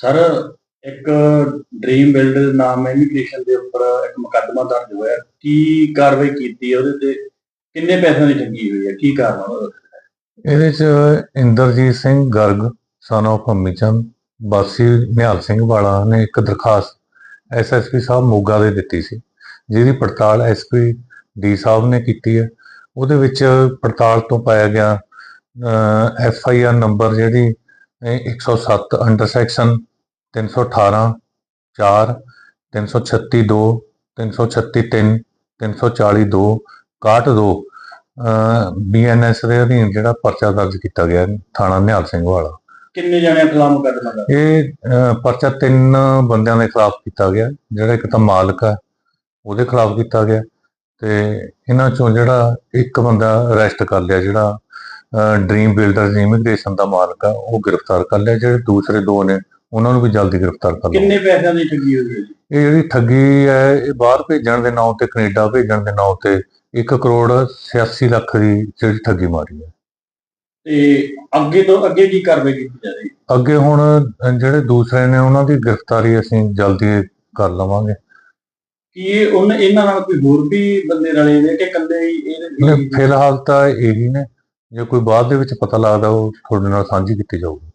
Sir ਇੱਕ dream builder ਨਾਮ immigration ਦੇ ਉੱਪਰ ਇੱਕ ਮੁਕੱਦਮਾ ਦਰਜ ਹੋਇਆ। ਕੀ ਕਾਰਵਾਈ ਕੀਤੀ ਹੈ? ਉਹਦੇ ਤੇ ਕਿੰਨੇ ਪੈਸਿਆਂ ਦੀ ਠੱਗੀ ਹੋਈ ਹੈ? ਕੀ ਕਾਰਨ ਇਹਦੇ ਚ ਇੰਦਰਜੀਤ ਸਿੰਘ ਗਰਗ ਸਨ of ਅੰਮੀ ਚੰਦ, ਵਾਸੀ ਨਿਹਾਲ ਸਿੰਘ ਵਾਲਾ ਨੇ ਇੱਕ ਦਰਖਾਸਤ ਐਸਐਸਪੀ ਸਾਹਿਬ ਮੋਗਾ ਦੇ ਦਿੱਤੀ ਸੀ, ਜਿਹਦੀ ਪੜਤਾਲ ਐਸਪੀ ਡੀ ਸਾਹਿਬ ਨੇ ਕੀਤੀ ਹੈ। ਉਹਦੇ ਵਿੱਚ ਪੜਤਾਲ ਤੋਂ ਪਾਇਆ ਗਿਆ ਐਫ ਆਈ ਆਰ ਨੰਬਰ ਜਿਹੜੀ, ਇਹ 107 ਅੰਡਰ ਸੈਕਸ਼ਨ 318 4 336 2 336 3 340 2 61 2 ਬੀਐਨਐਸ ਦੇ ਅਧੀਨ ਜਿਹੜਾ ਪਰਚਾ ਦਰਜ ਕੀਤਾ ਗਿਆ ਥਾਣਾ ਨਿਹਾਲ ਸਿੰਘ ਵਾਲਾ। ਕਿੰਨੇ ਜਣਿਆਂ ਖਿਲਾਫ ਮੁਕੱਦਮਾ ਦਰਜ? ਇਹ ਅਹ, ਪਰਚਾ ਤਿੰਨ ਬੰਦਿਆਂ ਦੇ ਖਿਲਾਫ ਕੀਤਾ ਗਿਆ ਜਿਹੜਾ ਇੱਕ ਤਾਂ ਮਾਲਕ ਹੈ ਉਹਦੇ ਖਿਲਾਫ ਕੀਤਾ ਗਿਆ ਤੇ ਇਹਨਾਂ ਚੋਂ ਜਿਹੜਾ ਇੱਕ ਬੰਦਾ ਅਰੈਸਟ ਕਰ ਲਿਆ ਜਿਹੜਾ ਡ੍ਰੀਮ ਬਿਲਡਰ ਇਮੀਗ੍ਰੇਸ਼ਨ ਦਾ ਮਾਲਕ ਆ ਉਹ ਗ੍ਰਿਫਤਾਰ ਕਰ ਲਿਆ ਜਿਹੜੇ ਦੂਸਰੇ ਦੋ ਨੇ ਉਹਨਾਂ ਨੂੰ ਵੀ ਜਲਦੀ ਗ੍ਰਿਫਤਾਰ ਕਰ ਲਿਆ ਕਿੰਨੇ ਪੈਸਿਆਂ ਦੀ ਠੱਗੀ ਹੋਈ ਹੈ ਜੀ? ਇਹ ਜਿਹੜੀ ਠੱਗੀ ਹੈ ਇਹ ਬਾਹਰ ਭੇਜਣ ਦੇ ਨਾਂ ਤੇ ਕੈਨੇਡਾ ਭੇਜਣ ਦੇ ਨਾਂ ਤੇ 1 ਕਰੋੜ 86 ਲੱਖ ਦੀ ਜਿਹੜੀ ਠੱਗੀ ਮਾਰੀ ਹੈ। ਤੇ ਅੱਗੇ ਤੋਂ ਅੱਗੇ ਕੀ ਕਾਰਵਾਈ ਕੀਤੀ ਜਾਵੇਗੀ ਅੱਗੇ ਹੁਣ ਜਿਹੜੇ ਦੂਸਰੇ ਨੇ ਉਹਨਾਂ ਦੀ ਗ੍ਰਿਫਤਾਰੀ ਅਸੀਂ ਜਲਦੀ ਕਰ ਲਵਾਂਗੇ। ਕੀ ਇਹ ਉਹਨਾਂ ਇਹਨਾਂ ਨਾਲ ਕੋਈ ਹੋਰ ਵੀ ਬੰਦੇ ਰਲੇ ਨੇ ਕਿ ਇਕੱਲੇ ਹੀ ਨਹੀਂ, ਫਿਲਹਾਲ ਤਾਂ ਇਹੀ ਨੇ। ਜੇ ਕੋਈ ਬਾਅਦ ਦੇ ਵਿੱਚ ਪਤਾ ਲੱਗਦਾ ਉਹ ਤੁਹਾਡੇ ਨਾਲ ਸਾਂਝੀ ਕੀਤੀ ਜਾਊਗੀ।